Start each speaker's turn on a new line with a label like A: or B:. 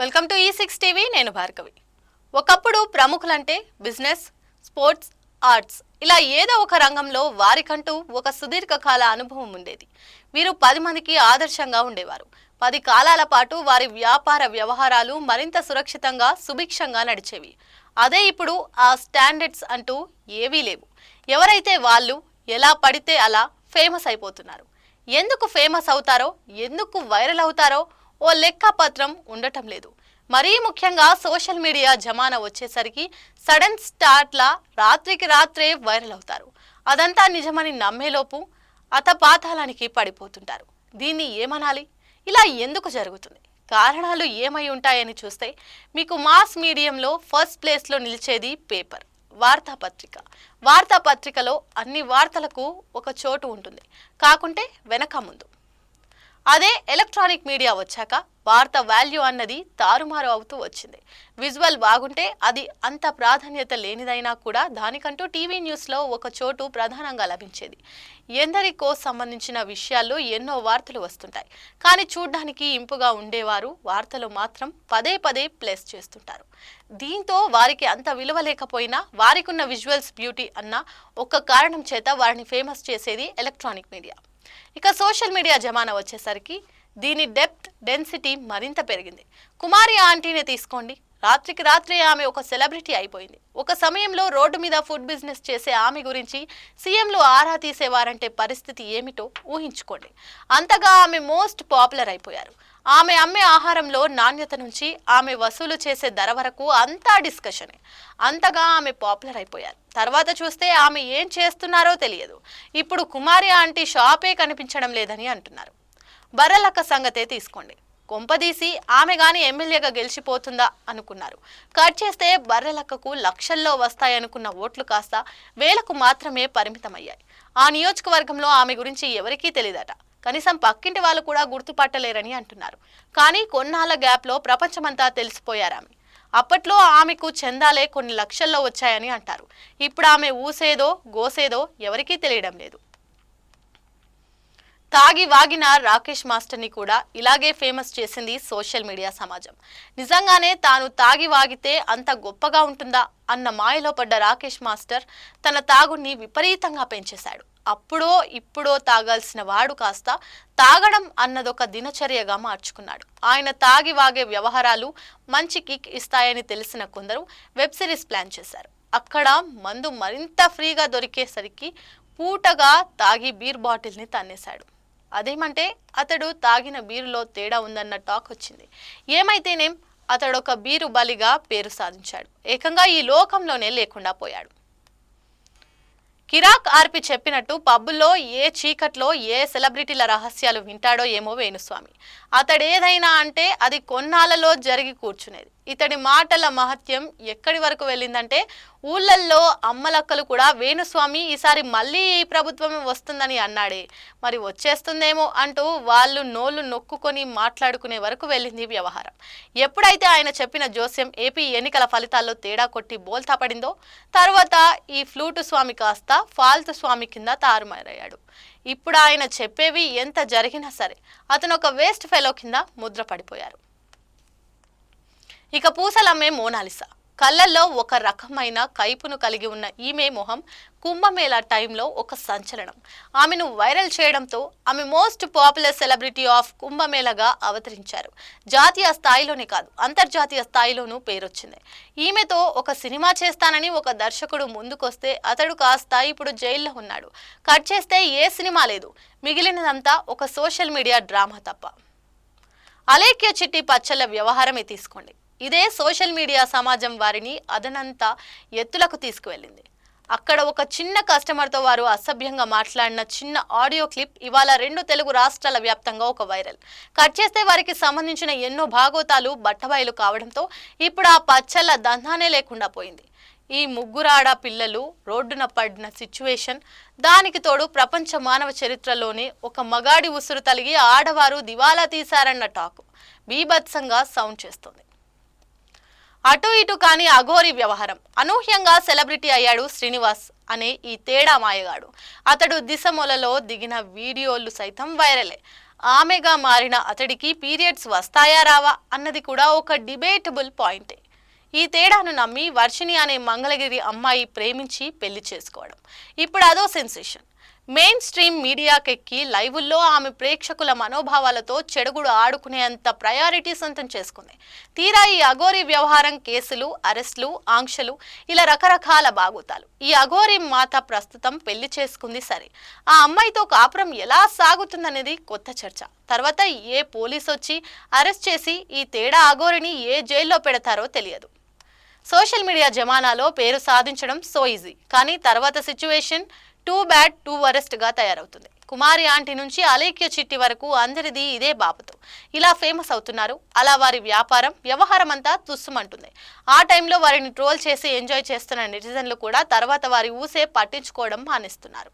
A: Welcome to ఈ six TV నేను భార్గవి. ఒకప్పుడు ప్రముఖులంటే బిజినెస్ స్పోర్ట్స్ ఆర్ట్స్. ఇలా ఏదో ఒక రంగంలో వారికంటూ ఒక సుదీర్ఘకాల అనుభవం ఉండేది. వీరు పది మందికి ఆదర్శంగా ఉండేవారు. పది కాలాల పాటు వారి వ్యాపార వ్యవహారాలు మరింత సురక్షితంగా సుభిక్షంగా నడిచేవి. అదే ఇప్పుడు ఆ స్టాండర్డ్స్ అంటూ ఏవీ లేవు. ఎవరైతే వాళ్ళు ఎలా పడితే అలా ఫేమస్ అయిపోతున్నారు. ఎందుకు ఫేమస్ అవుతారో ఎందుకు వైరల్ అవుతారో ఓ లెక్కపత్రం ఉండటం లేదు. మరీ ముఖ్యంగా సోషల్ మీడియా జమానా వచ్చేసరికి సడన్ స్టార్ట్లా రాత్రికి రాత్రే వైరల్ అవుతారు. అదంతా నిజమని నమ్మేలోపు అతపాతాళానికి పడిపోతుంటారు. దీన్ని ఏమనాలి? ఇలా ఎందుకు జరుగుతుంది? కారణాలు ఏమై ఉంటాయని చూస్తే మీకు మాస్ మీడియంలో ఫస్ట్ ప్లేస్లో నిలిచేది పేపర్ వార్తాపత్రిక. వార్తాపత్రికలో అన్ని వార్తలకు ఒక చోటు ఉంటుంది. కాకుంటే వెనక ముందు. అదే ఎలక్ట్రానిక్ మీడియా వచ్చాక వార్త వాల్యూ అన్నది తారుమారు అవుతూ వచ్చింది. విజువల్ బాగుంటే అది అంత ప్రాధాన్యత లేనిదైనా కూడా దానికంటూ టీవీ న్యూస్లో ఒక చోటు ప్రధానంగా లభించేది. ఎందరికో సంబంధించిన విషయాల్లో ఎన్నో వార్తలు వస్తుంటాయి. కానీ చూడ్డానికి ఇంపుగా ఉండేవారు వార్తలు మాత్రం పదే పదే ప్లేస్ చేస్తుంటారు. దీంతో వారికి అంత విలువ లేకపోయినా వారికి ఉన్న విజువల్స్ బ్యూటీ అన్న ఒక కారణం చేత వారిని ఫేమస్ చేసేది ఎలక్ట్రానిక్ మీడియా. ఇక సోషల్ మీడియా జమానా వచ్చేసరికి దీని డెప్త్ డెన్సిటీ మరింత పెరిగింది. కుమారి ఆంటీనే తీసుకోండి. రాత్రికి రాత్రే ఆమె ఒక సెలబ్రిటీ అయిపోయింది. ఒక సమయంలో రోడ్డు మీద ఫుడ్ బిజినెస్ చేసే ఆమె గురించి సీఎంలు ఆరా తీసేవారంటే పరిస్థితి ఏమిటో ఊహించుకోండి. అంతగా ఆమె మోస్ట్ పాపులర్ అయిపోయారు. ఆమె అమ్మే ఆహారంలో నాణ్యత నుంచి ఆమె వసూలు చేసే ధర వరకు అంతా డిస్కషనే. అంతగా ఆమె పాపులర్ అయిపోయారు. తర్వాత చూస్తే ఆమె ఏం చేస్తున్నారో తెలియదు. ఇప్పుడు కుమారి ఆంటీ షాపే కనిపించడం లేదని అంటున్నారు. బర్రలక్క సంగతే తీసుకోండి. కొంపదీసి ఆమె గాని ఎమ్మెల్యేగా గెలిచిపోతుందా అనుకున్నారు. కట్ చేస్తే బర్రెలక్కకు లక్షల్లో వస్తాయనుకున్న ఓట్లు కాస్త వేలకు మాత్రమే పరిమితమయ్యాయి. ఆ నియోజకవర్గంలో ఆమె గురించి ఎవరికీ తెలియదట కనీసం పక్కింటి వాళ్ళు కూడా గుర్తుపట్టలేరని అంటున్నారు. కానీ కొన్నాళ్ళ గ్యాప్లో ప్రపంచమంతా తెలిసిపోయారు ఆమె. అప్పట్లో ఆమెకు చందాలే కొన్ని లక్షల్లో వచ్చాయని అంటారు. ఇప్పుడు ఆమె ఊసేదో గోసేదో ఎవరికీ తెలియడం లేదు. తాగి వాగిన రాకేష్ మాస్టర్ని కూడా ఇలాగే ఫేమస్ చేసింది సోషల్ మీడియా సమాజం. నిజంగానే తాను తాగి వాగితే అంత గొప్పగా ఉంటుందా అన్న మాయలో పడ్డ రాకేష్ మాస్టర్ తన తాగుడిని విపరీతంగా పెంచేశాడు. అప్పుడో ఇప్పుడో తాగాల్సిన వాడు కాస్త తాగడం అన్నదొక దినచర్యగా మార్చుకున్నాడు. ఆయన తాగి వాగే వ్యవహారాలు మంచి కిక్ ఇస్తాయని తెలిసిన కొందరు వెబ్ సిరీస్ ప్లాన్ చేశారు. అక్కడ మందు మరింత ఫ్రీగా దొరికేసరికి పూటగా తాగి బీర్ బాటిల్ని తన్నేశాడు. అదేమంటే అతడు తాగిన బీరులో తేడా ఉందన్న టాక్ వచ్చింది. ఏమైతేనేం అతడు ఒక బీరు బలిగా పేరు సాధించాడు. ఏకంగా ఈ లోకంలోనే లేకుండా పోయాడు. కిరాక్ ఆర్పి చెప్పినట్టు పబ్బుల్లో ఏ చీకట్లో ఏ సెలబ్రిటీల రహస్యాలు వింటాడో ఏమో వేణుస్వామి. అతడేదైనా అంటే అది కొన్నాళ్ళలో జరిగి కూర్చునేది. ఇతడి మాటల మహత్యం ఎక్కడి వరకు వెళ్ళిందంటే ఊళ్ళల్లో అమ్మలక్కలు కూడా వేణుస్వామి ఈసారి మళ్ళీ ఈ ప్రభుత్వమే వస్తుందని అన్నాడే. మరి వచ్చేస్తుందేమో అంటూ వాళ్ళు నోళ్ళు నొక్కుకొని మాట్లాడుకునే వరకు వెళ్ళింది వ్యవహారం. ఎప్పుడైతే ఆయన చెప్పిన జోస్యం ఏపీ ఎన్నికల ఫలితాల్లో తేడా కొట్టి బోల్తా పడిందో తర్వాత ఈ ఫ్లూటు స్వామి కాస్త ఫాల్తు స్వామి కింద తారుమారయ్యాడు. ఇప్పుడు ఆయన చెప్పేవి ఎంత జరిగినా సరే అతను ఒక వేస్ట్ ఫెలో కింద ముద్ర పడిపోయారు. ఇక పూసలమ్మే మోనాలిసా. కళ్ళల్లో ఒక రకమైన కైపును కలిగి ఉన్న ఈమె మొహం కుంభమేళా టైంలో ఒక సంచలనం. ఆమెను వైరల్ చేయడంతో ఆమె మోస్ట్ పాపులర్ సెలబ్రిటీ ఆఫ్ కుంభమేళగా అవతరించారు. జాతీయ స్థాయిలోనే కాదు అంతర్జాతీయ స్థాయిలోనూ పేరొచ్చింది. ఈమెతో ఒక సినిమా చేస్తానని ఒక దర్శకుడు ముందుకొస్తే అతడు కాస్త ఇప్పుడు జైల్లో ఉన్నాడు. కట్ చేస్తే ఏ సినిమా లేదు. మిగిలినదంతా ఒక సోషల్ మీడియా డ్రామా తప్ప. అలేఖ్య చిట్టి పచ్చళ్ళ వ్యవహారమే తీసుకోండి. ఇదే సోషల్ మీడియా సమాజం వారిని అదనంతా ఎత్తులకు తీసుకువెళ్ళింది. అక్కడ ఒక చిన్న కస్టమర్తో వారు అసభ్యంగా మాట్లాడిన చిన్న ఆడియో క్లిప్ ఇవాళ రెండు తెలుగు రాష్ట్రాల వ్యాప్తంగా ఒక వైరల్. కట్ చేస్తే వారికి సంబంధించిన ఎన్నో భాగోతాలు బట్టబయలు కావడంతో ఇప్పుడు ఆ పచ్చళ్ళ దందానే లేకుండా పోయింది. ఈ ముగ్గురాడ పిల్లలు రోడ్డున పడిన సిచ్యువేషన్ దానికి తోడు ప్రపంచ మానవ చరిత్రలోనే ఒక మగాడి ఉసురు తలిగి ఆడవారు దివాలా తీశారన్న టాక్ బీభత్సంగా సౌండ్ చేస్తుంది. అటు ఇటు కాని అఘోరి వ్యవహారం. అనూహ్యంగా సెలబ్రిటీ అయ్యాడు శ్రీనివాస్ అనే ఈ తేడా మాయగాడు. అతడు దిశమొలలో దిగిన వీడియోలు సైతం వైరలే. ఆమెగా మారిన అతడికి పీరియడ్స్ వస్తాయా రావా అన్నది కూడా ఒక డిబేటబుల్ పాయింటే. ఈ తేడాను నమ్మి వర్షిణి అనే మంగళగిరి అమ్మాయి ప్రేమించి పెళ్ళి చేసుకోవడం. ఇప్పుడు అదో సెన్సేషన్. మెయిన్ స్ట్రీమ్ మీడియాకెక్కి లైవుల్లో ఆమె ప్రేక్షకుల మనోభావాలతో చెడుగుడు ఆడుకునేంత ప్రయారిటీ సొంతం చేసుకుంది. తీరా ఈ అఘోరీ వ్యవహారం కేసులు అరెస్టులు ఆంక్షలు ఇలా రకరకాల బాగుతాలు. ఈ అఘోరి మాత ప్రస్తుతం పెళ్ళి చేసుకుంది సరే. ఆ అమ్మాయితో కాపురం ఎలా సాగుతుందనేది కొత్త చర్చ. తర్వాత ఏ పోలీస్ వచ్చి అరెస్ట్ చేసి ఈ తేడా అఘోరిని ఏ జైల్లో పెడతారో తెలియదు. సోషల్ మీడియా జమానాలో పేరు సాధించడం సో ఈజీ. కానీ తర్వాత సిచ్యువేషన్ టూ బ్యాడ్ టూ వరెస్ట్గా తయారవుతుంది. కుమారి ఆంటీ నుంచి అలేఖ్య చిట్టి వరకు అందరిది ఇదే బాబుతో ఇలా ఫేమస్ అవుతున్నారు. అలా వారి వ్యాపారం వ్యవహారం అంతా తుస్సుమంటుంది ఆ టైంలో వారిని ట్రోల్ చేసి ఎంజాయ్ చేస్తున్న నెటిజన్లు కూడా తర్వాత వారి ఊసే పట్టించుకోవడం మానేస్తున్నారు.